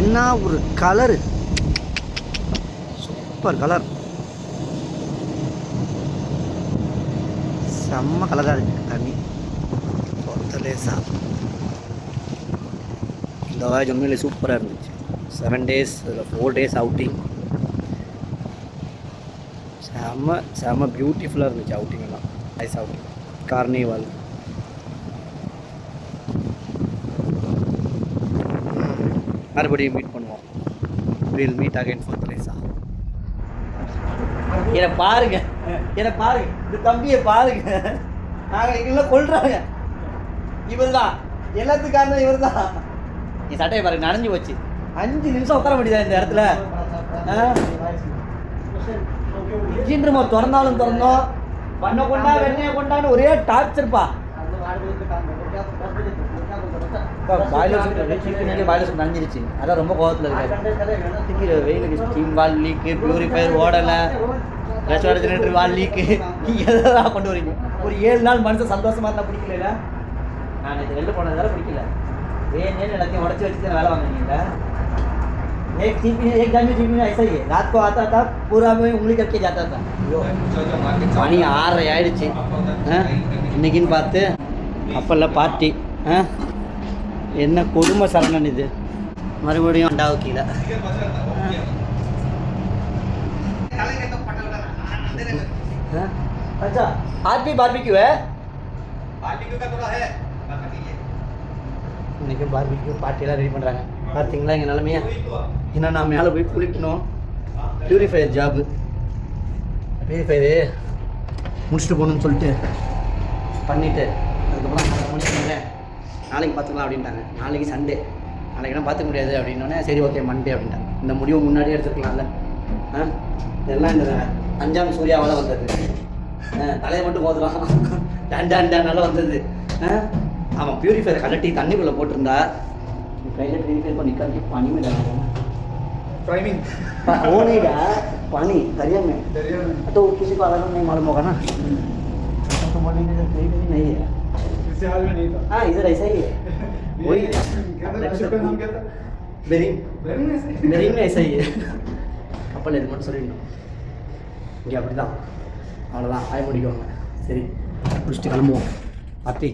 என்ன ஒரு colour super colour செம்ம கலராக இருக்கு தண்ணி லேசா. இந்த வாய் உண்மையிலே சூப்பராக இருந்துச்சு. செவன் டேஸ் இதில் ஃபோர் டேஸ் அவுட்டிங் செம்ம செம்ம பியூட்டிஃபுல்லாக இருந்துச்சு அவுட்டிங் எல்லாம். ஐஸ் அவுட்டிங் கார்னிவால் மறுபடியும் மீட் பண்ணுவோம். Will meet again for Teresa என்னை பாருங்க. என்னை பாருங்க. இந்த தம்பியை பாருங்க. நாங்கள் எங்கெல்லாம் கொள்றாங்க இவர் தான் எல்லாத்துக்கும் காரணம் இவர் தான் நீ சட்டையை பாருங்க நனைஞ்சு போச்சு. அஞ்சு நிமிஷம் உட்கார முடியுதா இந்த இடத்துல? இன்ஜின் ரூம் திறந்தாலும் திறந்தோம். பண்ண கொண்டா வெண்ணெய் கொண்டான்னு ஒரே டார்ச்சர்ப்பா பாய்லர் சூட் பாய்லர் சூட் நனைஞ்சிருச்சு அதான் ரொம்ப கோவத்தில் இருக்காரு வெயிலுக்கு ஸ்டீம் வால் லீக்கு பியூரிஃபயர் ஓடலை ரெஸ்டாரண்ட் ஜெனரேட்டர் வால் லீக்கு எதெல்லாம் கொண்டு வரீங்க ஒரு ஏழு நாள் மனுஷன் சந்தோஷமா இருந்தால் பிடிக்கல நான் இது வெளில போனதால பிடிக்கல வேணே எல்லாத்தையும் உடச்சி வச்சு தான் வேலை வாங்குறீங்க एक टीम एक टाइम में टीम में ऐसा ही है रात को आता था पूरा में उंगली करके जाता था மணி ஆறரை ஆயிடுச்சு ஆ? இன்னைக்குன்னு பார்த்து அப்பெல்லாம் பார்ட்டி ஆ? என்ன கொடுமை சரணன் இது மறுபடியும் அண்டாவு கீழே ஆ? अच्छा आज भी बारबेक्यू है இன்னைக்கு பார்பிக்யூ பார்ட்டிலாம் ரெடி பண்ணுறாங்க பார்த்தீங்களா எங்கள் நிலமையா ஏன்னா நான் மேலே போய் குளிக்கணும் பியூரிஃபையர் ஜாபு பியூரிஃபையரு முடிச்சுட்டு போகணும்னு சொல்லிட்டு பண்ணிவிட்டு அதுக்கப்புறம் நான் முடிச்சுட்டேன் நாளைக்கு பார்த்துக்கலாம் அப்படின்ட்டாங்க நாளைக்கு சண்டே நாளைக்குலாம் பார்த்துக்க முடியாது அப்படின்னோடனே சரி ஓகே மண்டே அப்படின்ட்டாங்க இந்த முடிவு முன்னாடியே எடுத்துருக்கலாம்ல ஆ இதெல்லாம் இந்த அஞ்சாம் சூர்யாவால் வந்தது ஆ, தலையை மட்டும் போதுலாம் டான் டான் டானால வந்தது ஆ அவன் பியூரிஃபையர் கலட்டி தண்ணிக்குள்ளே போட்டிருந்தா கையில் பியூரிஃபையர் பண்ணி கலட்டி பனி में डाल देना टाइमिंग पा- वो नहीं रहा पानी दरिया में दरिया में तो किसी को अलग नहीं मालूम होगा ना ऐसा तो बोलने की जरूरत नहीं नहीं है इससे हाल में नहीं था हाँ इधर ऐसा ही है वही क्या था शिप का नाम क्या था मेरीन वेरी नाइस மெரீன் ஐசா கப்பல் இது மட்டும் சொல்லிடணும் இங்கே அப்படி தான் அவ்வளோதான் ஆய முடிக்கவங்க சரி முடிச்சுட்டு கிளம்புவோம் பார்த்தி